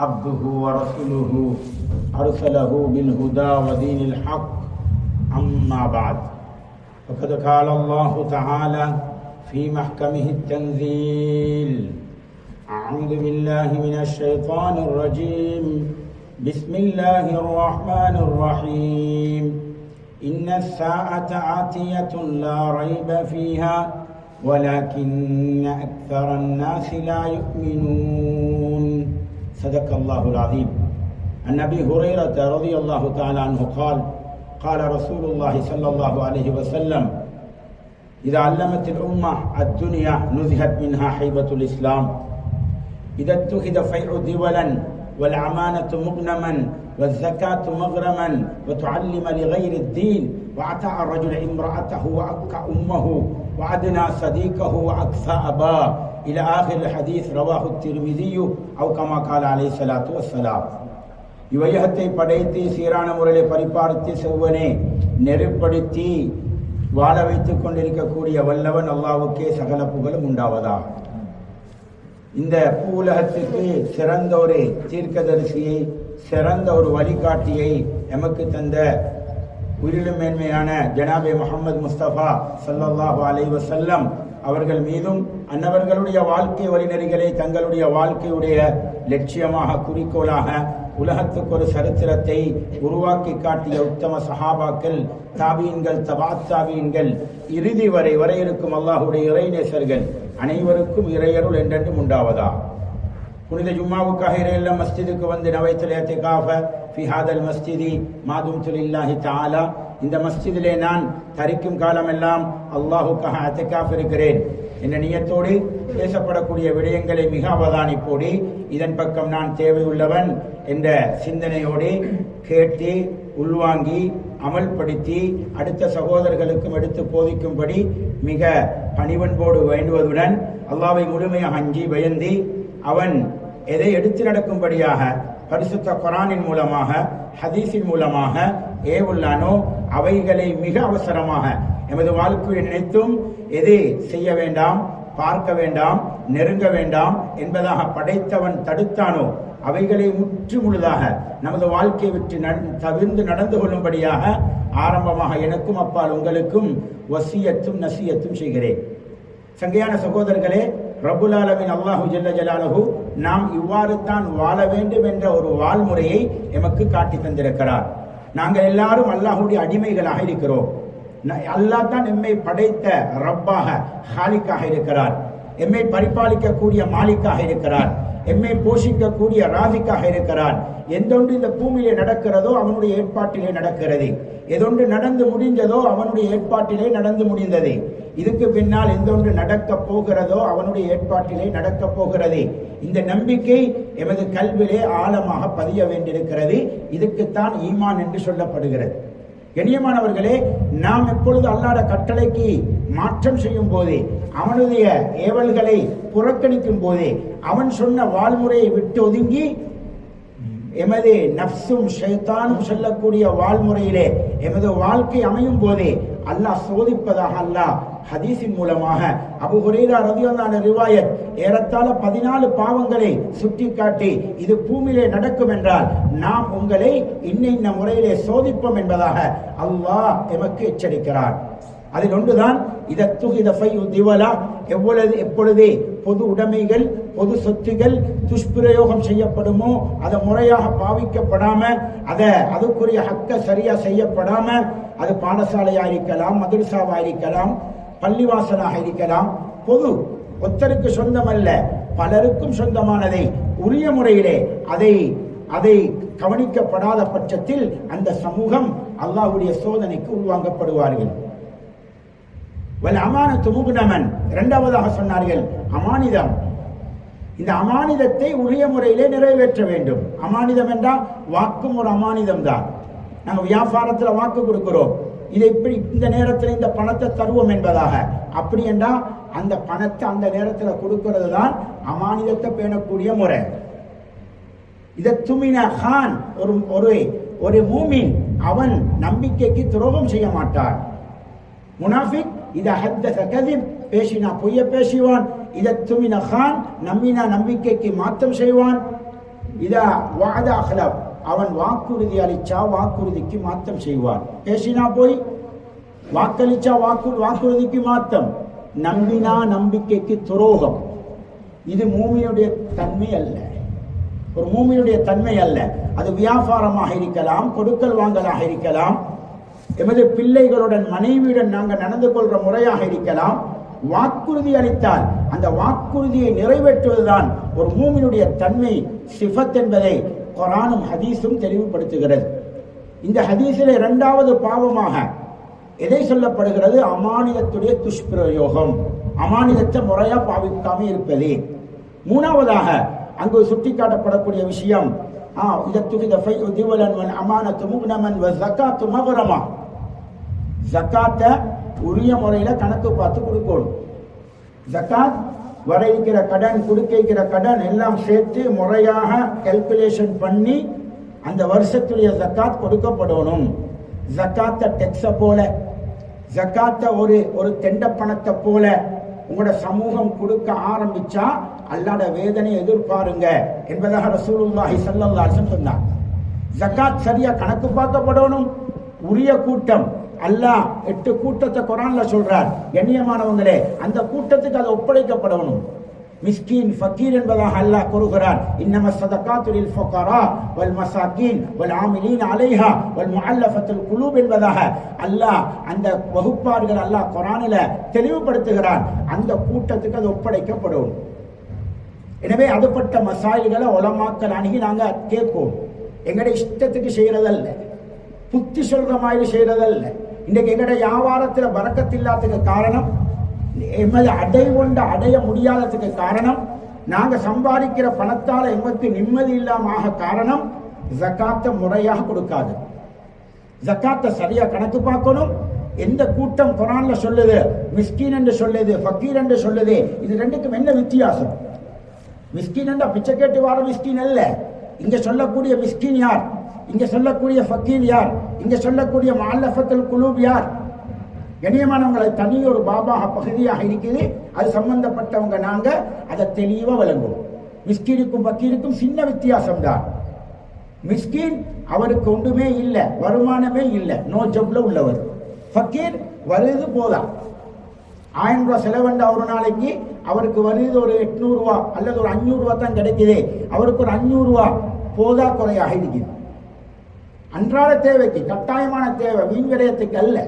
عبده ورسوله أرسله بالهدى ودين الحق. أما بعد فقد قال الله تعالى في محكمه التنزيل أعوذ بالله من الشيطان الرجيم. بسم الله الرحمن الرحيم. إن الساعة آتية لا ريب فيها ولكن أكثر الناس لا يؤمنون. صدق الله العظيم. عن أبي هريرة رضي الله تعالى عنه قال قال رسول الله صلى الله عليه وسلم إذا علمت الأمة الدنيا نزهت منها حيبة الإسلام. إذا اتخذ فيع دولا والأمانة مغنما والزكاة مغرما وتعلم لغير الدين وأتى الرجل امرأته وأبكى أمه وأدنى صديقه وأكفى أباه إلى آخر الحديث رواه الترمذي أو كما قال عليه الصلاة والسلام இவையகத்தை படைத்து சீரான முறையில் பரிபாலித்து செவ்வனே நெருப்படுத்தி வாழ வைத்துக் கொண்டிருக்கக்கூடிய வல்லவன் அல்லாவுக்கே சகல புகழும் உண்டாவதா இந்த பூலகத்துக்கு சிறந்த ஒரு தீர்க்கதரிசியை சிறந்த ஒரு வழிகாட்டியை எமக்கு தந்த உயிரிலும் மேன்மையான ஜனாபே முகமது முஸ்தபா சல்லல்லாஹு அலை வசல்லம் அவர்கள் மீதும் அன்னவர்களுடைய வாழ்க்கை வழிநெறிகளை தங்களுடைய வாழ்க்கையுடைய லட்சியமாக குறிக்கோளாக உலகத்துக்கு ஒரு சரித்திரத்தை உருவாக்கி காட்டிய உத்தம சஹாபாக்கள் தாபீன்கள் தபாத் தாபீன்கள் இறுதி வரை வரை இருக்கும் அல்லாஹுடைய இறைநேசர்கள் அனைவருக்கும் இறையருள் என்றென்றும் உண்டாவதா? புனித ஜும்மாவுக்காக இறையெல்லாம் மஸ்ஜிதுக்கு வந்து நவைத்துல் காஃப ஃபிஹாதல் மஸ்ஜிதி மாதும் துலில்லாஹி தாலா இந்த மஸ்ஜிதிலே நான் தரிக்கும் காலமெல்லாம் அல்லாஹுக்காக அத்திகாஃப் இருக்கிறேன் என்ற நியத்தோடு பேசப்படக்கூடிய விடயங்களை மிக அவதானிப்போடு இதன் பக்கம் நான் தேவையுள்ளவன் என்ற சிந்தனையோடு கேட்டு உள்வாங்கி அமல்படுத்தி அடுத்த சகோதரர்களுக்கும் எடுத்து போதிக்கும்படி மிக பணிவன்போடு வேண்டுவதுடன் அல்லாவை முழுமையாக அஞ்சி பயந்து அவன் எதை எடுத்து நடக்கும்படியாக பரிசுத்த குரானின் மூலமாக ஹதீஸின் மூலமாக ஏவுள்ளானோ அவைகளை மிக அவசரமாக எமது வாழ்க்கையை நினைத்தும் எதை செய்ய வேண்டாம் பார்க்க வேண்டாம் நெருங்க வேண்டாம் என்பதாக படைத்தவன் தடுத்தானோ அவைகளை முற்று முழுதாக நமது வாழ்க்கையை விட்டு தவிர்ந்து நடந்து கொள்ளும்படியாக ஆரம்பமாக எனக்கும் அப்பால் உங்களுக்கும் வசியத்தும் நசியத்தும் செய்கிறேன். சங்கையான சகோதரர்களே ரபுல் அல்லாஹு ஜல்ல ஜலாலஹு நாம் இவ்வாறு தான் வாழ வேண்டும் என்ற ஒரு வாழ்முறையை எமக்கு காட்டி தந்திருக்கிறார். நாங்கள் எல்லாரும் அல்லாஹுடைய அடிமைகளாக இருக்கிறோம். அல்லாஹ் தான் எம்மை படைத்த ரப்பாக ஹாலிக்காக இருக்கிறார். எம்மை பரிபாலிக்கக்கூடிய மாலிக்காக இருக்கிறார். எம்மை போஷிக்கக்கூடிய ராதிக்காக இருக்கிறார். எந்தொன்று இந்த பூமியிலே நடக்கிறதோ அவனுடைய ஏற்பாட்டிலே நடக்கிறது. எதொன்று நடந்து முடிந்ததோ அவனுடைய ஏற்பாட்டிலே நடந்து முடிந்தது. இதுக்கு பின்னால் எந்தொன்று நடக்க போகிறதோ அவனுடைய ஏற்பாட்டிலே நடக்க போகிறது. இந்த நம்பிக்கை எமது கல்விலே ஆழமாக பதிய வேண்டியிருக்கிறது. இதுக்குத்தான் ஈமான் என்று சொல்லப்படுகிறது. கண்ணியமானவர்களே நாம் எப்பொழுது அல்லாட கட்டளைக்கு மாற்றம் செய்யும் போதே அவனுடைய ஏவல்களை புறக்கணிக்கும் போதே அவன் சொன்ன வாழ்முறையை விட்டு ஒதுங்கி எமது நப்சும் ஷைத்தானும் சொல்லக்கூடிய வாழ்முறையிலே எமது வாழ்க்கை அமையும் போதே அல்லாஹ் சோதிப்பதாக அல்லாஹ் ஹதீஸின் மூலமாக. அபு ஹுரேரா ரதியான ரிவாயத் ஏறத்தாழ பதினாலு பாவங்களை சுட்டி காட்டி இது பூமியிலே நடக்கும் என்றால் நாம் உங்களை இன்ன இன்ன முறையிலே சோதிப்போம் என்பதாக அல்லாஹ் எமக்கு எச்சரிக்கிறார் அதில் ஒன்றுதான் இதத்துகித திவலா எவ்வளவு எப்பொழுதே பொது உடைமைகள் பொது சொத்துகள் துஷ்பிரயோகம் செய்யப்படுமோ அதை முறையாக பாவிக்கப்படாம அதை அதுக்குரிய ஹக்க சரியா செய்யப்படாம அது பாடசாலையா இருக்கலாம் மதுரசாவா இருக்கலாம் பள்ளிவாசலாக இருக்கலாம். பொது ஒத்தருக்கு சொந்தமல்ல பலருக்கும் சொந்தமானதை உரிய முறையிலே அதை அதை கவனிக்கப்படாத பட்சத்தில் அந்த சமூகம் அல்லாஹுடைய சோதனைக்கு உள்வாங்கப்படுவார்கள். வல் அமானத்து முகுணமன் இரண்டாவதாக சொன்னார்கள் அமானிதம் இந்த அமானிதத்தை உரிய முறையிலே நிறைவேற்ற வேண்டும். அமானிதம் என்றால் வாக்கும் ஒரு அமானிதம் தான். நாங்கள் வியாபாரத்தில் வாக்கு கொடுக்கிறோம். இதை இப்படி இந்த நேரத்தில் இந்த பணத்தை தருவோம் என்பதாக. அப்படி என்றால் அந்த பணத்தை அந்த நேரத்தில் கொடுக்கிறது தான் அமானிதத்தை பேணக்கூடிய முறை. இதை துமின ஹான் ஒரு ஒரு ஒரு மூமின் அவன் நம்பிக்கைக்கு துரோகம் செய்ய மாட்டான். முனாஃபிக் இதை ஹத்த கதிப் பேசினா பொய்ய பேசுவான். இதை துமின ஹான் நம்பினா நம்பிக்கைக்கு மாற்றம் செய்வான். இதா வாத அஹ்லப் அவன் வாக்குறுதி அளிச்சா வாக்குறுதிக்கு மாற்றம் செய்வான். பேசினா போய் வாக்களிச்சா வாக்கு வாக்குறுதிக்கு மாற்றம். நம்பினா நம்பிக்கைக்கு துரோகம். இது மூமியுடைய தன்மை அல்ல. ஒரு மூமியுடைய தன்மை அல்ல. அது வியாபாரமாக இருக்கலாம் கொடுக்கல் வாங்கலாக இருக்கலாம். எமது பிள்ளைகளுடன் மனைவியுடன் நாங்கள் நடந்து கொள்ற முறையாக இருக்கலாம். வாக்குறுதி அளித்தால் அந்த வாக்குறுதியை நிறைவேற்றுவதுதான் ஒரு மூமினுடைய தன்மை சிஃபத் என்பதை குரானும் ஹதீஸும் தெளிவுபடுத்துகிறது. இந்த ஹதீஸில் இரண்டாவது பாவமாக எதை சொல்லப்படுகிறது? அமானிதத்துடைய துஷ்பிரயோகம். அமானிதத்தை முறையாக பாவிக்காமல் இருப்பது. மூணாவதாக அங்கு சுட்டிக்காட்டப்படக்கூடிய விஷயம் ஆ இதத்துக்கு தஃபை ஃபை தீவலன் அமானத்து முக்னமன் ஜக்காத்து மகரமா ஜக்காத்தை உரிய முறையில கணக்கு பார்த்து கொடுக்கணும். ஜக்காத் வர இருக்கிற கடன் கொடுக்க இருக்கிற கடன் எல்லாம் சேர்த்து முறையாக கல்குலேஷன் பண்ணி அந்த வருஷத்துடைய ஜக்காத் கொடுக்கப்படணும். ஜக்காத்த டெக்ஸ போல ஜக்காத்த ஒரு ஒரு தெண்ட பணத்தை போல உங்களோட சமூகம் கொடுக்க ஆரம்பிச்சா அல்லாட வேதனை எதிர்பாருங்க என்பதாக ரசூலுல்லாஹி ஸல்லல்லாஹு அலைஹி வஸல்லம் சொன்னார். ஜக்காத் சரியா கணக்கு பார்க்கப்படணும்? உரிய கூட்டம். அல்லாஹ் எட்டு கூட்டத்தை குரான்ல சொல்றார். கண்ணியமானவங்களே அந்த கூட்டத்துக்கு அது ஒப்படைக்கப்படணும். மிஸ்கீன் ஃபக்கீர் என்பதாக அல்லாஹ் கூறுகிறார். இன்னம சதகாத்து ஃபுகரா வல் மசாக்கீன் வல் ஆமிலீன் அலைஹா வல் முஅல்லஃபத்துல் குலூப் என்பதாக அல்லாஹ் அந்த வகுப்பார்கள் அல்லாஹ் குரானில தெளிவுபடுத்துகிறார். அந்த கூட்டத்துக்கு அது ஒப்படைக்கப்படும். எனவே அதுபட்ட மசாயில்களை உலமாக்கல் அணுகி நாங்க கேட்போம். எங்களுடைய இஷ்டத்துக்கு செய்யறதல்ல. புத்தி சொல்ற மாதிரி செய்யறதல்ல. இன்னைக்கு எங்கட வியாபாரத்தில் பறக்கத்தில்லாததுக்கு காரணம் எமது அடை கொண்ட அடைய முடியாததுக்கு காரணம் நாங்கள் சம்பாதிக்கிற பணத்தால் எமக்கு நிம்மதி இல்லாம காரணம் ஜக்காத்தை முறையாக கொடுக்காது. ஜக்காத்தை சரியாக கணக்கு பார்க்கணும். எந்த கூட்டம் குரான்ல சொல்லுது மிஸ்கின் என்று சொல்லுது ஃபக்கீர் என்று சொல்லுது இது ரெண்டுக்கும் என்ன வித்தியாசம்? மிஸ்கின் என்றால் பிச்சை கேட்டு வர மிஸ்கின் அல்ல. இங்கே சொல்லக்கூடிய மிஸ்கின் யார்? இங்க சொல்லக்கூடிய ஃபக்கீர் யார்? இங்க சொல்லக்கூடிய மால்லஃபத்துல் குலூப் யார்? கண்ணியமானவங்களை தனி ஒரு பாபாக பகுதியாக இருக்குது. அது சம்பந்தப்பட்டவங்க நாங்க அதை தெளிவா விளங்குவோம். மிஸ்கினுக்கும் ஃபக்கீருக்கும் சின்ன வித்தியாசம் தான் மிஸ்கின் அவருக்கு ஒன்றுமே இல்லை வருமானமே இல்லை நோ ஜப்ல உள்ளவர். ஃபக்கீர் வருது போதா? ஆயிரம் ரூபாய் செலவண்ட ஒரு நாளைக்கு? அவருக்கு வருது ஒரு எட்நூறு ரூபா அல்லது ஒரு அஞ்சூறு ரூபா தான் கிடைக்குது. அவருக்கு ஒரு அஞ்சூறு ரூபா போதா குறையாக இருக்குது. அன்றாட தேவைக்கு கட்டாயமான தேவை வீண் விரயத்துக்கு அல்ல.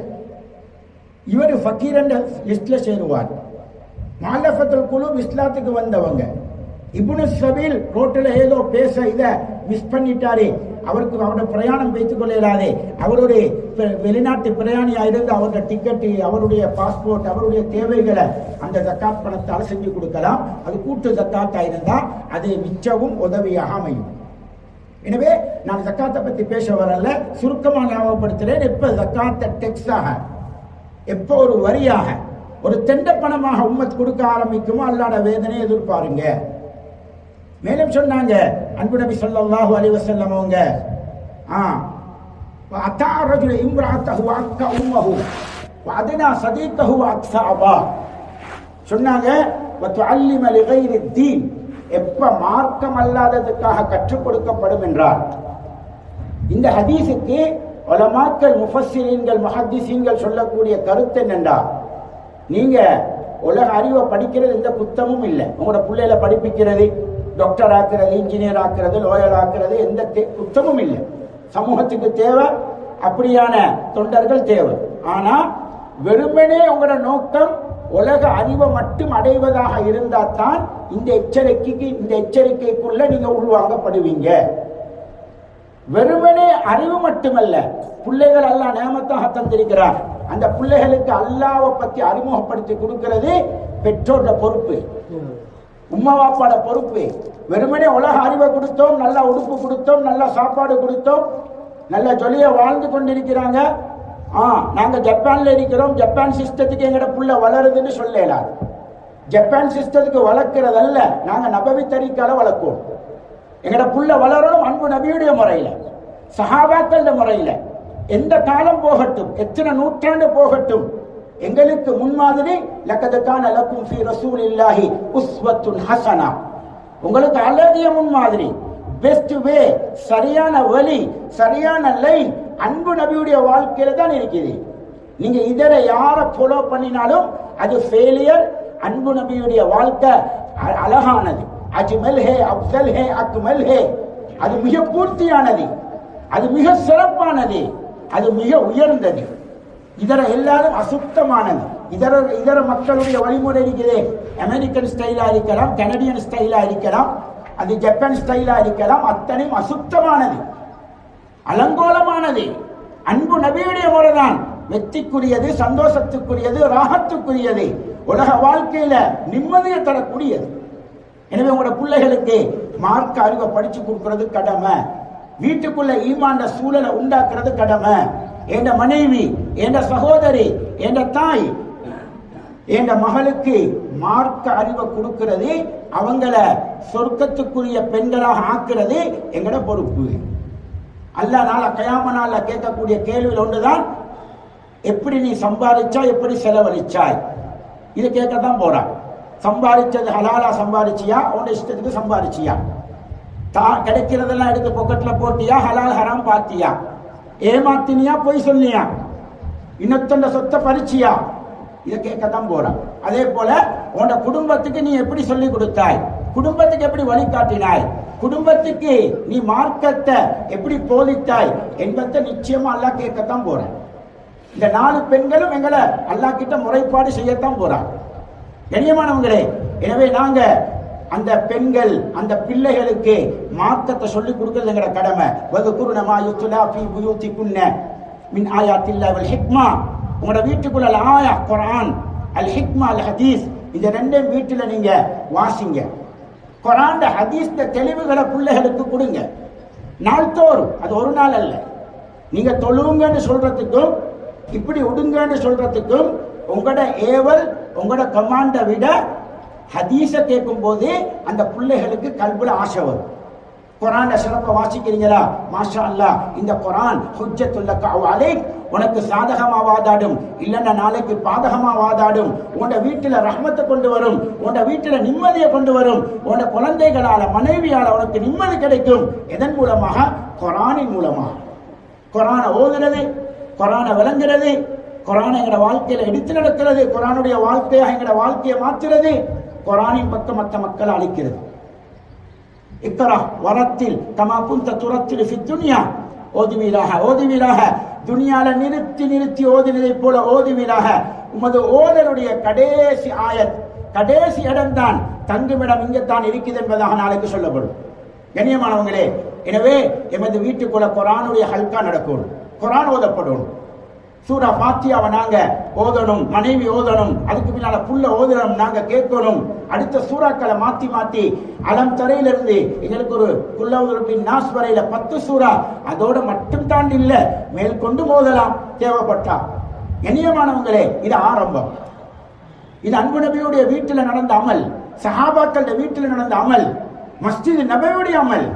இவர் ஃபக்கீர் என்ற லிஸ்ட்ல சேருவார். மாலஃபத்துல் குழு இஸ்லாத்துக்கு வந்தவங்க. இப்னு சபீல் ரோட்டில் ஏதோ பேச இதை மிஸ் பண்ணிட்டாரே. அவருக்கு அவரோட பிரயாணம் வைத்துக் கொள்ளாதே அவருடைய வெளிநாட்டு பிரயாணியாக இருந்து அவருடைய டிக்கெட்டு அவருடைய பாஸ்போர்ட் அவருடைய தேவைகளை அந்த ஜக்காத் பணத்தால் செஞ்சு கொடுக்கலாம். அது கூட்டு ஜக்காத்தாக இருந்தால் அது மிச்சவும் உதவியாக அமையும். எனவே நான் ஜக்காத்தை பத்தி பேச வரல. சுருக்கமாக ஞாபகப்படுத்துறேன் எப்ப ஜக்காத்தை டெக்ஸாக எப்போ ஒரு வரியாக ஒரு தெண்ட பணமாக உம்மத் கொடுக்க ஆரம்பிக்குமோ அல்லாட வேதனை எதிர்பாருங்க. மேலும் சொன்னாங்க அன்பு நபி சொல்லாஹு அலி வசல்லம் அவங்க ஆ அத்தா இம்ராத்தஹு அக்க உம்மஹு வஅதனா சதீகஹு அக்ஸா அபா. சொன்னாங்க வத்துஅல்லிம லிகைரி தீன் எப்ப மார்க்கம் அல்லாததுக்காக கற்றுக் கொடுக்கப்படும் என்றார். இந்த ஹதீஸுக்கு உலமாக்கள் முஃபஸ்ஸிரீன்கள் முஹத்திஸீன்கள் சொல்லக்கூடிய கருத்து என்னண்டா நீங்க உலக அறிவை படிக்கிறது எந்த குத்தமும் இல்லை. உங்களோட பிள்ளைகளை படிப்பிக்கிறது டாக்டர் ஆக்குறது இன்ஜினியர் ஆக்குறது லோயர் ஆக்குறது எந்த தே- குத்தமும் இல்லை. சமூகத்துக்கு தேவை அப்படியான தொண்டர்கள் தேவை. ஆனா வெறுமனே உங்களோட நோக்கம் உலக அறிவை மட்டும் அடைவதாக இருந்தால் தான் இந்த எச்சரிக்கைக்கு இந்த எச்சரிக்கைக்குள்ள நீங்க உள்வாங்கப்படுவீங்க. வெறுமனே அறிவு மட்டுமல்ல பிள்ளைகள் அல்லா நேமத்தாக தந்திருக்கிறார். அந்த பிள்ளைகளுக்கு அல்லாவை பத்தி அறிமுகப்படுத்தி கொடுக்கிறது பெற்றோரோட பொறுப்பு. உம்மா பாப்பாட பொறுப்பு. வெறுமனே உலக அறிவை கொடுத்தோம் நல்ல உடுப்பு கொடுத்தோம் நல்ல சாப்பாடு கொடுத்தோம் நல்ல ஜொலிய வாழ்ந்து கொண்டிருக்கிறாங்க. ஆ நாங்க ஜப்பான்ல இருக்கிறோம் ஜப்பான் சிஸ்டத்துக்கு எங்கட புள்ள வளருதுன்னு சொல்லலாம் ஜப்பான் சிஸ்டத்துக்கு வளர்க்கறதல்ல. நாங்க நபவி தறிக்கால வளர்க்குவோம். எங்கட புள்ள வளரணும் அன்பு நபியுடைய முறையில சஹாபாக்கள முறையில. எந்த காலம் போகட்டும் எத்தனை நூற்றாண்டு போகட்டும் எங்களுக்கு முன்மாதிரி லக்கதுக்கான லக்கும் ஃபி ரசூலில்லாஹி உஸ்வத்துன் ஹசனா. உங்களுக்கு அழகிய முன்மாதிரி பெஸ்ட் வே சரியான வழி சரியான லைன் அன்பு நபியுடைய வாழ்க்கையில தான் இருக்குது. நீங்க இதர யாரை ஃபாலோ பண்ணினாலும் அது ஃபெயிலியர் அன்பு நபியுடைய வாழ்க்கை அ- அழகானது. அஜ்மல் ஹே அப்சல் ஹே அக்மல் ஹே. அது மிக பூர்த்தியானது. அது மிக சிறப்பானது. அது மிக உயர்ந்தது. இதர எல்லாரும் அசுத்தமானது. இதர இதர மக்களுடைய வழிமுறை இருக்குது. அமெரிக்கன் ஸ்டைலா இருக்கலாம் கனடியன் ஸ்டைலா இருக்கலாம் அது ஜப்பான் ஸ்டைலா இருக்கலாம் அத்தனையும் அசுத்தமானது. அலங்கோலமானது. அன்பு நபியுடைய முறைதான். வெற்றிக்குரியது சந்தோஷத்துக்குரியது ராகத்துக்குரியது. உலக வாழ்க்கையில நிம்மதியை தரக்கூடியது. எனவே உங்களோட பிள்ளைகளுக்கு மார்க்க அறிவை படிச்சு கொடுக்கறது கடமை. வீட்டுக்குள்ள ஈமாண்ட சூழலை உண்டாக்குறது கடமை. என் மனைவி என்ற சகோதரி என்ற தாய் என் மகளுக்கு மார்க்க அறிவை கொடுக்கிறது அவங்கள சொர்க்கத்துக்குரிய பெண்களாக ஆக்குறது எங்கட பொறுப்பு. அல்ல நாள கயாம நாள கேட்கக்கூடிய கேள்வியில் ஒன்றுதான். எப்படி நீ சம்பாதிச்சாய் எப்படி செலவழிச்சாய்? இதை கேட்க தான் போறான். சம்பாதிச்சது ஹலாலா சம்பாதிச்சியா? உன் இஷ்டத்துக்கு சம்பாதிச்சியா? தா கிடைக்கிறதெல்லாம் எடுத்து பொக்கெட்ல போட்டியா? ஹலால் ஹராம் பார்த்தியா? ஏமாத்தினியா? பொய் சொன்னியா இன்னொத்தண்ட சொத்தை பறிச்சியா? இதை கேட்க தான் போறான். அதே போல உன்னோட குடும்பத்துக்கு நீ எப்படி சொல்லி கொடுத்தாய்? குடும்பத்துக்கு எப்படி வழிகாட்டினாய்? குடும்பத்துக்கு நீ மார்க்கத்தை எப்படி போதித்தாய்? என்பதை நிச்சயமா எல்லாம் கேட்கத்தான் போறேன். இந்த நாலு பெண்களும் எங்களை அல்லா கிட்ட முறைப்பாடு செய்யத்தான் போறாங்க. கண்ணியமானவங்களே எனவே நாங்க அந்த பெண்கள் அந்த பிள்ளைகளுக்கு மார்க்கத்தை சொல்லி கொடுக்கறது எங்கட கடமை. வகு குருணமா யுத்துலா ஃபீ புண்ண மின் ஆயாத்தில்லாஹ் வல் ஹிக்மா. உங்களோட வீட்டுக்குள்ள அல் ஆயா குரான் அல் ஹிக்மா அல் ஹதீஸ் இந்த ரெண்டையும் வீட்டில் நீங்க வாசிங்க. குரான் ஹதீஸ் தெளிவுகளை பிள்ளைகளுக்கு கொடுங்க. நாள்தோறும் அது ஒரு நாள் அல்ல. நீங்க தொழுவுங்கன்னு சொல்றதுக்கும் இப்படி உடுங்கன்னு சொல்றதுக்கும் உங்களோட ஏவல் உங்களோட கமாண்டை விட ஹதீஸ கேட்கும் போது அந்த பிள்ளைகளுக்கு கல்புல ஆசை வரும். குரான சிறப்பை வாசிக்கிறீங்களா? மாஷா அல்லாஹ் இந்த குரான் ஹுஜ்ஜத்துல்லக உனக்கு சாதகமா வாதாடும். இல்லைன்னா நாளைக்கு பாதகமா வாதாடும். உன்னோட வீட்டுல ரஹமத்தை கொண்டு வரும். உன்னோட வீட்டுல நிம்மதியை கொண்டு வரும். உன்னோட குழந்தைகளால மனைவியால உனக்கு நிம்மதி கிடைக்கும். எதன் மூலமாக? குரானின் மூலமாக. குரானை ஓதுறது. கொரானை விளங்குறது கொரானை எங்களோட வாழ்க்கையில எடுத்து நடக்கிறது கொரானுடைய வாழ்க்கையாக எங்களோட வாழ்க்கையை மாற்றுறது கொரானின் பக்கம் மற்ற மக்களை அழிக்கிறது. இக்கரா வரத்தில் தமா புந்த துரத்தில் ஃபி துனியா ஓதுவீராக ஓதுவீராக துனியால நிறுத்தி நிறுத்தி ஓதினதை போல ஓதுவீராக உமது ஓதனுடைய கடைசி ஆயத் கடைசி இடம்தான் தங்குமிடம் இங்கத்தான் இருக்குது என்பதாக நாளைக்கு சொல்லப்படும். கண்ணியமானவங்களே எனவே எமது வீட்டுக்குள்ள கொரானுடைய ஹல்கா நடக்கணும் குரான் ஓதப்படும். சூரா பாத்தியாவை நாங்க ஓதணும் மனைவி ஓதணும் அதுக்கு பின்னால புள்ள ஓதணும் நாங்க கேட்கணும். அடுத்த சூறாக்களை மாத்தி மாத்தி அலம் தரையிலிருந்து எங்களுக்கு ஒரு புல்லவுதரப்பின் நாஸ் வரையில பத்து சூறா அதோட மட்டும் தாண்டி இல்ல மேல் கொண்டு மோதலாம். தேவைப்பட்டா. கண்ணியமானவங்களே இது ஆரம்பம். இது அன்பு நபியுடைய வீட்டில் நடந்த அமல் சஹாபாக்கள வீட்டில் நடந்த அமல் மஸ்ஜித் நபையுடைய அமல்.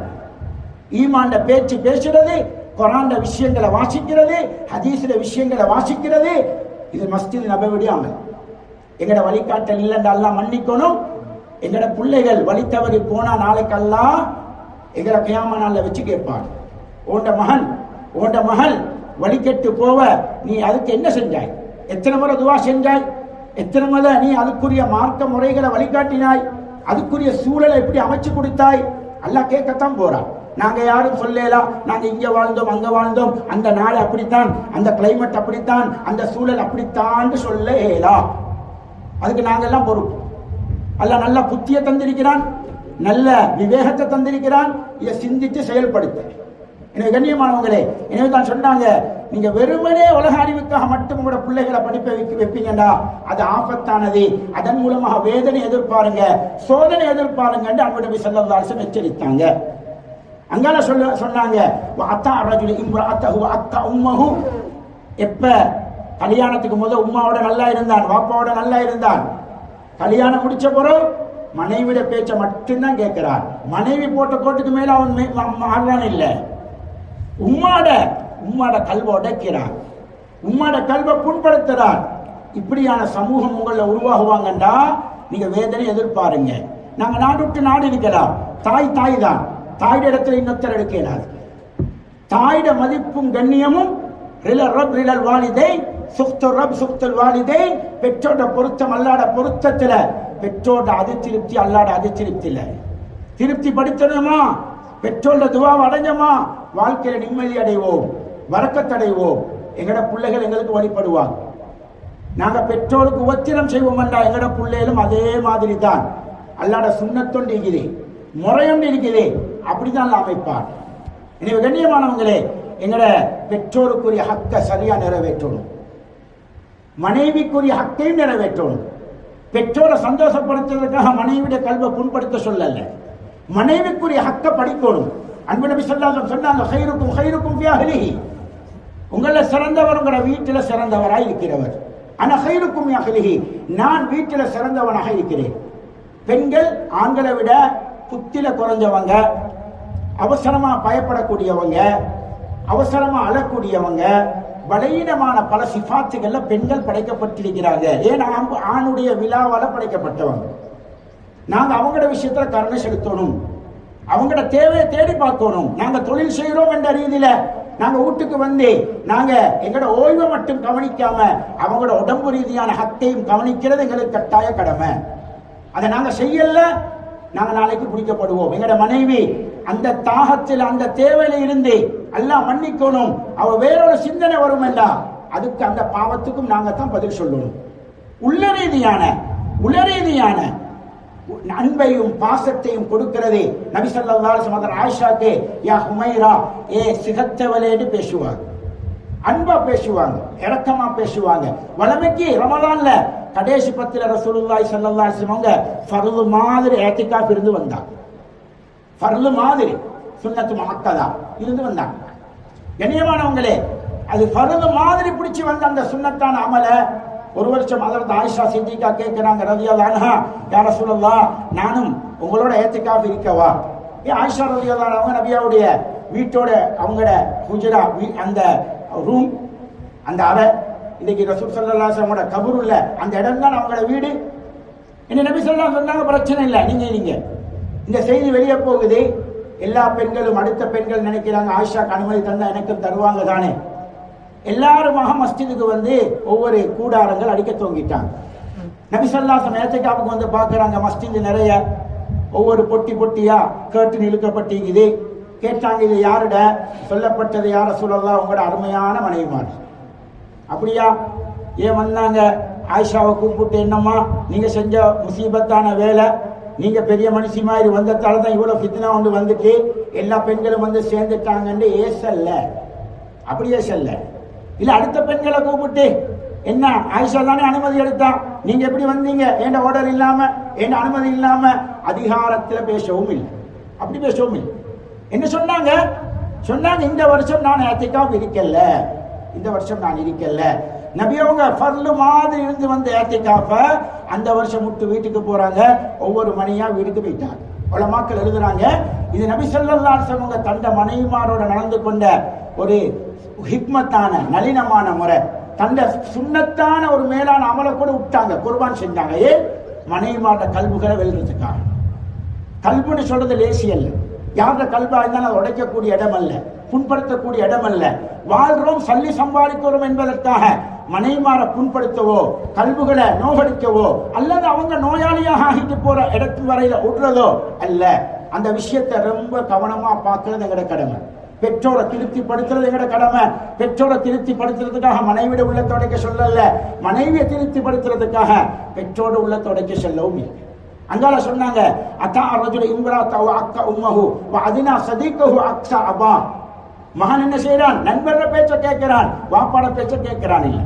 ஈமாண்ட பேச்சு பேசுறது குரான்ல விஷயங்களை வாசிக்கிறது ஹதீஸ்ல விஷயங்களை வாசிக்கிறது இது மஸ்ஜித் நபவிடைய அமல். எங்கட வழிகாட்டல் இல்லைன்னு அல்லாஹ் மன்னிக்கணும். எங்கட பிள்ளைகள் வழி தவறி போனா நாளைக்கெல்லாம் எங்களை கியாம நாள்ல வச்சு கேட்பாங்க. ஓண்ட மகன் ஓண்ட மகள் வழிகெட்டு போவ நீ அதுக்கு என்ன செஞ்சாய்? எத்தனை முறை துவா செஞ்சாய்? எத்தனை முறை நீ அதுக்குரிய மார்க்க முறைகளை வழிகாட்டினாய்? அதுக்குரிய சூழலை எப்படி அமைச்சு கொடுத்தாய்? எல்லாம் கேட்கத்தான் போறான். நாங்க யாரும் சொல்லலாம் நாங்க இங்க வாழ்ந்தோம் அங்க வாழ்ந்தோம். அந்த நாள் அப்படித்தான் அந்த கிளைமேட் அப்படித்தான் அந்த சூழல் அப்படித்தான் சொல்ல ஏலா அதுக்கு நாங்கெல்லாம் பொறுப்பு. அல்ல நல்ல புத்தியை தந்திருக்கிறான் நல்ல விவேகத்தை தந்திருக்கிறான். இதை சிந்தித்து செயல்படுத்த. எனவே கண்ணியமானவங்களே எனவே தான் சொன்னாங்க நீங்க வெறுமனே உலக அறிவுக்காக மட்டும் உங்களோட பிள்ளைகளை படிப்பை வைக்க வைப்பீங்கடா. அது ஆபத்தானது. அதன் மூலமாக வேதனை எதிர்பாருங்க சோதனை எதிர்பாருங்க அன்பு நபி ஸல்லல்லாஹு எச்சரித்தாங்க. அங்கால சொல்ல சொன்னாங்க அத்தா ரஜுல இம்ராத்தஹு அத்தா உம்மஹு. எப்ப? கல்யாணத்துக்கு முத உம்மாவோட நல்லா இருந்தான் வாப்பாவோட நல்லா இருந்தான். கல்யாணம் முடிச்ச பிறகு மனைவியோட பேச்ச மட்டும்தான் கேட்கிறான் மனைவி போட்ட கோட்டுக்கு மேல அவன் மாறுறான் இல்ல. உம்மாட உம்மாட கல்வை உடைக்கிறான் உம்மாட கல்வை புண்படுத்துறான் இப்படியான சமூகம் உங்களில் உருவாகுவாங்கண்டா? நீங்க வேதனை எதிர்பாருங்க. நாங்க நாடு விட்டு நாடு இருக்கலாம். தாய் தாய் தான். தாயிட இடத்துல இன்னொருத்தர் எடுக்க இயலாது தாயிட மதிப்பும் கண்ணியமும் ரிலல் ரப் ரிலல் வாலிதை சுக்து ரப் சுக்துல் வாலிதை பெற்றோட பொருத்தம் அல்லாட பொருத்தத்தில் பெற்றோட அது திருப்தி அல்லாட அது திருப்தி இல்லை திருப்தி படுத்தணுமா? பெற்றோட துவாவை அடைஞ்சோமா வாழ்க்கையில நிம்மதி அடைவோம் வரக்கத்தடைவோம் எங்கட பிள்ளைகள் எங்களுக்கு வழிபடுவாங்க. நாங்க பெற்றோருக்கு உபத்திரம் செய்வோம் என்றா எங்கட பிள்ளைகளும் அதே மாதிரி தான் அல்லாட சுண்ணத்தொண்டு இருக்குது முறையொண்டு இருக்குது அப்படிதான் அமைப்பார். எனவே கண்ணியமானவங்களே எங்கட பெற்றோருக்குரிய ஹக்கை சரியா நிறைவேற்றணும். மனைவிக்குரிய ஹக்கையும் நிறைவேற்றணும். பெற்றோரை சந்தோஷப்படுத்துவதற்காக மனைவியுடைய கல்வை புண்படுத்த சொல்லல. மனைவிக்குரிய ஹக்க படிக்கணும். அன்பு நபி சொல்லாத சொன்னாங்க ஹைருக்கும் ஹைருக்கும் வியாகலிஹி உங்கள சிறந்தவர் உங்களோட வீட்டில் சிறந்தவராய் இருக்கிறவர். ஆனால் ஹைருக்கும் அகலிஹி நான் வீட்டில் சிறந்தவனாக இருக்கிறேன். பெண்கள் ஆண்களை விட புத்தில குறைஞ்சவங்க அவசரமா பயப்படக்கூடியவங்க அவசரமா அழக்கூடியவங்க பலவீனமான பல சிபாத்துகள்ல பெண்கள் படைக்கப்பட்டிருக்கிறாங்க. ஏன்? ஆணுடைய விழாவால படைக்கப்பட்டவங்க. நாங்க அவங்களோட விஷயத்துல கருணை செலுத்தணும். அவங்களோட தேவையை தேடி பார்க்கணும். நாங்க தொழில் செய்கிறோம் என்ற ரீதியில நாங்க வீட்டுக்கு வந்து நாங்க எங்களோட ஓய்வை மட்டும் கவனிக்காம அவங்களோட உடம்பு ரீதியான ஹக்கையும் கவனிக்கிறது எங்களுக்கு கட்டாய கடமை. அதை நாங்க செய்யல நாங்கள் நாளைக்கு பிடிக்கப்படுவோம் எங்களோட மனைவி அந்த தாகத்தில் அந்த தேவையில இருந்து எல்லாம் மன்னிக்கணும். அவ வேறொரு சிந்தனை வரும் அதுக்கு அந்த பாவத்துக்கும் நாங்க தான் பதில் சொல்லணும். உள்ள ரீதியான உள ரீதியான அன்பையும் பாசத்தையும் கொடுக்கிறது நபி ஸல்லல்லாஹு அலைஹி ஆயிஷாக்கு யா ஹுமைரா ஏ சிகத்தவலேன்னு பேசுவார். அன்பா பேசுவாங்க இறக்கமா பேசுவாங்க. வளமைக்கு ரமலான்ல கடைசி பத்துல ரசூலுல்லாய் ஸல்லல்லாஹு அவங்க ஃபர்து மாதிரி ஏத்திகாஃப் இருந்து வந்தாங்க. ஃபர்து மாதிரி சுன்னத்து முஅக்கதா இருந்து வந்தாங்க. கண்ணியமானவங்களே அது ஃபர்து மாதிரி பிடிச்சி வந்த அந்த சுண்ணத்தான அமல ஒரு வருஷம் அதற்கு ஆயிஷா சித்திகா கேட்கிறாங்க ரவியா தானா யா ரசூலல்லாஹ் நானும் உங்களோட ஏத்திகாஃப் இருக்கவா? ஏ ஆயிஷா ரதியல்லா அவங்க நபியாவுடைய வீட்டோட அவங்களோட ஹுஜரா வீ- அந்த ரூம் அந்த அறை இன்னைக்கு ரசூல் சல்லல்லாஹு கபூர் உள்ள அந்த இடம் தான் அவங்களோட வீடு. என்ன நபி சொல்லா சொன்னாங்க பிரச்சனை இல்லை. நீங்க நீங்க இந்த செய்தி வெளியே போகுது. எல்லா பெண்களும் அடுத்த பெண்கள் நினைக்கிறாங்க ஆயிஷாக்கு அனுமதி தந்தா எனக்கும் தருவாங்க தானே. எல்லாருமாக மஸ்ஜிதுக்கு வந்து ஒவ்வொரு கூடாரங்கள் அடிக்க துவங்கிட்டாங்க. நபி சொல்லாசம் ஏத்தைக்காவுக்கு வந்து பார்க்குறாங்க மஸ்ஜிது நிறைய. ஒவ்வொரு பொட்டி பொட்டியா கேட்டு இழுக்கப்பட்டிருக்குது. கேட்டாங்க இது யாருட? சொல்லப்பட்டது யார சொல்லலாம் உங்களோட அருமையான மனைவிமார். அப்படியா? ஏன் வந்தாங்க? ஆயிஷாவை கூப்பிட்டு என்னம்மா நீங்கள் செஞ்ச முசீபத்தான வேலை நீங்கள் பெரிய மனுஷி மாதிரி வந்ததால தான் இவ்வளோ ஃபித்னா ஒன்று வந்துட்டு எல்லா பெண்களும் வந்து சேர்ந்துட்டாங்கன்னு ஏசல்ல. அப்படியே சொல்ல இல்லை அடுத்த பெண்களை கூப்பிட்டு என்ன ஆயிஷா தானே அனுமதி எடுத்தா? நீங்க எப்படி வந்தீங்க? என் ஆர்டர் இல்லாம என் அனுமதி இல்லாம? அதிகாரத்தில் பேசவும் இல்லை. அப்படி பேசவும் இல்லை. என்ன சொன்னாங்க? சொன்னாங்க இந்த வருஷம் நான் ஏத்திக்காவும் இருக்கல. இந்த வருஷம் நான் இருக்கல. நபியவங்க ஃபர்லு மாதிரி இருந்து வந்த ஏத்திக்காப்ப அந்த வருஷம் விட்டு வீட்டுக்கு போறாங்க. ஒவ்வொரு மணியா வீட்டுக்கு போயிட்டாங்க. பல மக்கள் எழுதுறாங்க இது நபி ஸல்லல்லாஹு அலைஹி தந்த மனைவிமாரோட நடந்து கொண்ட ஒரு ஹிக்மத்தான நளினமான முறை. தந்த சுண்ணத்தான ஒரு மேலான அமலை கூட விட்டாங்க. குர்பான் செஞ்சாங்க. ஏன் மனைவிமாரோட கல்புகளை வெல்றதுக்காக. கல்புன்னு சொல்றது லேசி யாரோட கல்வா இருந்தாலும் அதை உடைக்கக்கூடிய இடம் அல்ல புண்படுத்தக்கூடிய இடம் அல்ல வாழ்றோம் சல்லி சம்பாதிக்கிறோம் என்பதற்காக மனைமார புண்படுத்தவோ கல்புகளை நோகடிக்கவோ அல்லது அவங்க நோயாளியாக ஆகிட்டு போற இடத்து வரையில விடுறதோ அல்ல. அந்த விஷயத்தை ரொம்ப கவனமா பார்க்கறது எங்கட கடமை. பெற்றோரை திருப்திப்படுத்துறது எங்கட கடமை. பெற்றோரை திருப்திப்படுத்துறதுக்காக மனைவியோட உள்ள தொடக்க சொல்லல. மனைவியை திருப்திப்படுத்துறதுக்காக பெற்றோட உள்ள தொடக்க சொல்லவும் இல்லை. அங்கால சொன்னாங்க அத்தா ரஜுல இம்ராத்தா அக்கா உம்மஹு அதினா சதீக்கஹு அக்ஸா அபா. மகன் என்ன செய்யறான் நண்பர பேச்ச கேட்கிறான். வாப்பாட பேச்ச கேட்கிறான் இல்ல.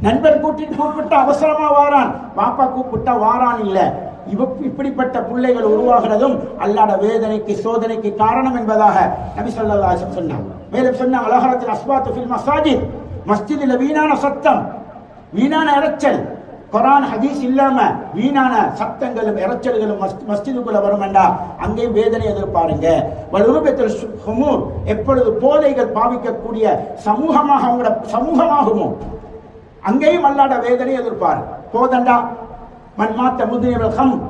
நண்பர் கூட்டிட்டு கூப்பிட்டு அவசரமா வாரான். பாப்பா கூப்பிட்டா வாரான் இல்ல. இவ இப்படிப்பட்ட பிள்ளைகள் உருவாகிறதும் அல்லாட வேதனைக்கு சோதனைக்கு காரணம் என்பதாக நபி ஸல்லல்லாஹு சொன்னாங்க. மேலும் சொன்னாங்க அலஹரத்தில் அஸ்வாத்து ஃபில் மசாஜித் மஸ்ஜிதில் வீணான சத்தம் வீணான இறைச்சல் குரான் ஹதீஸ் இல்லாம வீணான சத்தங்களும் இறைச்சல்களும் மஸ்- மஸ்ஜிதுக்குள்ள வருமெண்டா? அங்கேயும் வேதனை எதிர்பாருங்க. வலுரூபத்தில் ஹுமூர் எப்பொழுது போதைகள் பாவிக்கக்கூடிய சமூகமாக அவங்களோட சமூகமாகுமோ? அங்கேயும் அல்லாட வேதனை எதிர்ப்பார். போதண்டா? மண்மாத்த மாத்த முதினவர்கள்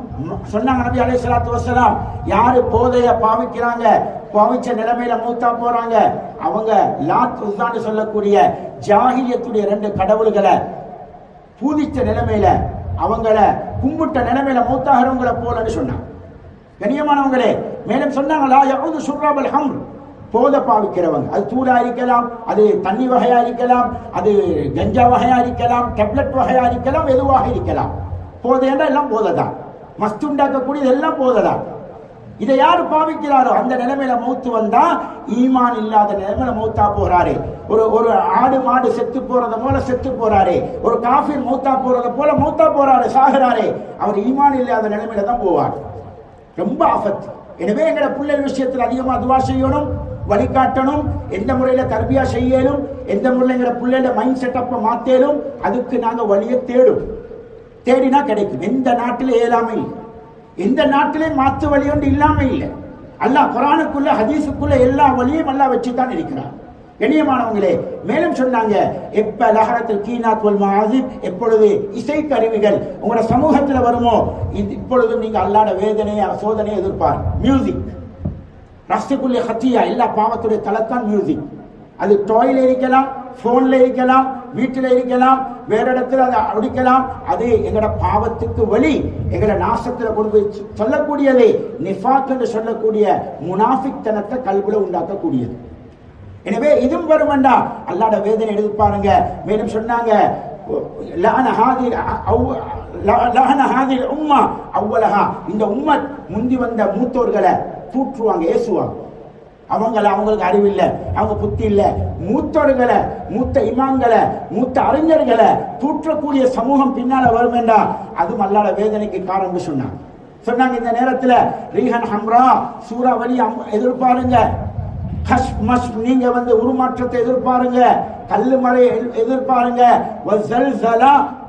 சொன்னாங்க நபி அலை சலாத்து வசலாம் யாரு போதைய பாவிக்கிறாங்க? பாவிச்ச நிலைமையில மூத்தா போறாங்க? அவங்க லாத் உஸ்தான்னு சொல்லக்கூடிய ஜாகிரியத்துடைய ரெண்டு கடவுள்களை பூதிச்ச நிலைமையில அவங்கள கும்பிட்ட நிலைமையில மூத்தாகிறவங்களை போலன்னு சொன்னாங்க கண்ணியமானவங்களே மேலும் சொன்னாங்களா யவுது சுர்ராபல் ஹம் போத பாவிக்கிறவங்க. அது தூளா இருக்கலாம் அது தண்ணி வகையா இருக்கலாம் அது கஞ்சா வகையா இருக்கலாம் டேப்லெட் வகையா இருக்கலாம் எதுவாக இருக்கலாம். போதை என்றால் எல்லாம் போதைதான். மஸ்து உண்டாக்கக்கூடியது எல்லாம் போதைதான். இதை யார் பாவிக்கிறாரோ? அந்த நிலைமையில மௌத்து வந்தா ஈமான் இல்லாத நிலைமையில மௌத்தா போறாரு. ஒரு ஒரு ஆடு மாடு செத்து போறத போல செத்து போறாரு. ஒரு காஃபிர் மூத்தா போறத போல மௌத்தா போறாரு சாகுறாரு. அவர் ஈமான் இல்லாத நிலைமையில தான் போவார். ரொம்ப ஆபத்து. எனவே எங்கட பிள்ளைகள் விஷயத்தில் அதிகமா துவா செய்யணும் வழிகாட்டணும் எந்த முறையில தர்பியா செய்யலும் எந்த முறையில் எங்கட பிள்ளைகள மைண்ட் செட்டப்பை மாத்தேலும் அதுக்கு நாங்க வழியை தேடும். தேடினா கிடைக்கும். எந்த நாட்டில் இயலாமை எந்த நாட்டிலே மாற்று வழி ஒன்று இல்லாமல் இல்லை. அல்லாஹ் குரானுக்குள்ள ஹதீஸுக்குள்ள எல்லா வழியும் அல்லாஹ் வச்சு தான் இருக்கிறார் கண்ணியமானவங்களே மேலும் சொன்னாங்க எப்ப லஹரத்தில் கீனாத் வல் மஆசிப் எப்பொழுது இசை கருவிகள் உங்களோட சமூகத்துல வருமோ இது இப்பொழுதும் நீங்க அல்லாட வேதனையை சோதனையை எதிர்ப்பார். மியூசிக் ரஸ்துக்குள்ளே ஹத்தியா எல்லா பாவத்துடைய தளத்தான் மியூசிக் அது டோயில் இருக்கலாம் போன்ல இருக்கலாம் வீட்டில் இருக்கலாம் வேற இடத்துல அதை அடிக்கலாம். அது எங்கட பாவத்துக்கு வழி எங்கட நாசத்துல கொண்டு போய் சொ- சொல்லக்கூடியது. நிஃபாக் என்று சொல்லக்கூடிய முனாஃபிக் தனத்தை கல்வில உண்டாக்கக்கூடியது. எனவே இதுவும் வரும் வேண்டாம் அல்லாட வேதனை எடுத்து பாருங்க. மேலும் சொன்னாங்க ல- உம்மா அவ்வளஹா. இந்த உம்மத் முந்தி வந்த மூத்தோர்களை தூற்றுவாங்க ஏசுவாங்க. அவங்கள அவங்களுக்கு அறிவு இல்லை. அவங்க புத்தி இல்லை. மூத்தவர்களை மூத்த இமாம்களை மூத்த அறிஞர்களை தூற்றக்கூடிய சமூகம் பின்னால வரும் என்றா அதுவும் அல்லாத வேதனைக்கு காரணம் சொன்னாங்க. சொன்னாங்க இந்த நேரத்துல ரீஹன் ஹம்ரா சூறாவளி அம்- எதிர்பாருங்க. ஹஷ் மஷ் நீங்க வந்து உருமாற்றத்தை எதிர்பாருங்க. கல்லு மழை எதிர்- எதிர்பாருங்க.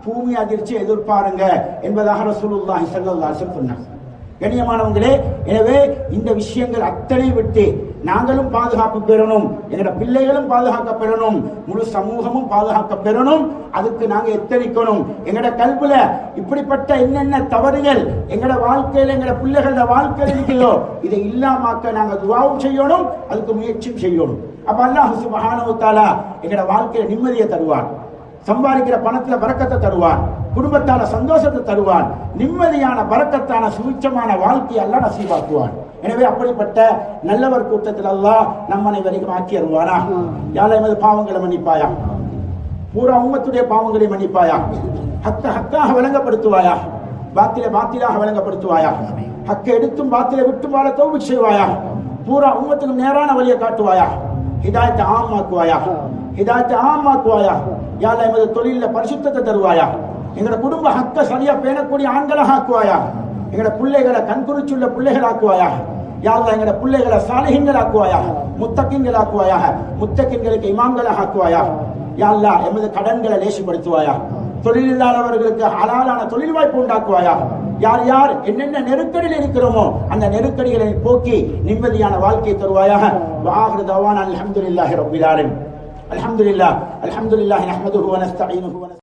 பூமி அதிர்ச்சி எதிர்பாருங்க என்பதாக ரசூலுல்லாஹி சொன்னாங்க. கண்ணியமானவங்களே எனவே இந்த விஷயங்கள் அத்தனை விட்டு நாங்களும் பாதுகாப்பு பெறணும். எங்களோட பிள்ளைகளும் பாதுகாக்க பெறணும் முழு சமூகமும் பாதுகாக்க பெறணும் அதுக்கு நாங்க எத்தனிக்கணும் எங்களோட கல்வில இப்படிப்பட்ட என்னென்ன தவறுகள் எங்களோட வாழ்க்கையில எங்களோட பிள்ளைகளோட வாழ்க்கையில் இருக்குதோ இதை இல்லாமாக்க நாங்க துவாவும் செய்யணும். அதுக்கு முயற்சியும் செய்யணும். அப்ப அல்லாஹ் சுப்ஹானஹு தஆலா எங்களோட வாழ்க்கையில நிம்மதியை தருவார். சம்பாதிக்கிற பணத்துல பறக்கத்தை தருவான் குடும்பத்தால சந்தோஷத்தை தருவான் நிம்மதியான பறக்கத்தான சுவிச்சமான வாழ்க்கையை எல்லாம் நசீபாக்குவான் எனவே அப்படிப்பட்ட நல்லவர் கூட்டத்தில் அல்லாஹ் நம் அனைவரையும் ஆக்கி அருவானா யாழ் எமது பாவங்களை மன்னிப்பாயா? பூரா உம்மத்துடைய பாவங்களை மன்னிப்பாயா? ஹக்க ஹக்காக விளங்கப்படுத்துவாயா பாத்தில பாத்திலாக விளங்கப்படுத்துவாயா ஹக்க எடுத்தும் பாத்தில விட்டும் வாழ தோல்வி செய்வாயா? பூரா உம்மத்துக்கும் நேரான வழியை காட்டுவாயா? ஹிதாயத்தை ஆமாக்குவாயா ஹிதாயத்தை ஆமாக்குவாயா யாழ் எமது தொழில பரிசுத்தத்தை தருவாயா? எங்களோட குடும்ப ஹக்க சரியா பேணக்கூடிய ஆண்களாக ஆக்குவாயா? எங்களோட பிள்ளைகளை கண்குறிச்சுள்ள பிள்ளைகள் ஆக்குவாயா யாழ்லா எங்களோட பிள்ளைகளை சாலிகங்கள் ஆக்குவாயா முத்தக்கின்கள் ஆக்குவாயா முத்தக்கின்களுக்கு இமாம்களாக ஆக்குவாயா யாழ்லா எமது கடன்களை லேசுபடுத்துவாயா தொழில் இல்லாதவர்களுக்கு ஹலாலான தொழில் வாய்ப்பு உண்டாக்குவாயா யார் யார் என்னென்ன நெருக்கடியில் இருக்கிறோமோ அந்த நெருக்கடிகளை போக்கி நிம்மதியான வாழ்க்கையை தருவாயாக வாஹிரு தவான் அல்ஹம்துலில்லாஹி ரப்பில் ஆலமீன் الحمد لله الحمد لله نحمده ونستعينه ونستغفره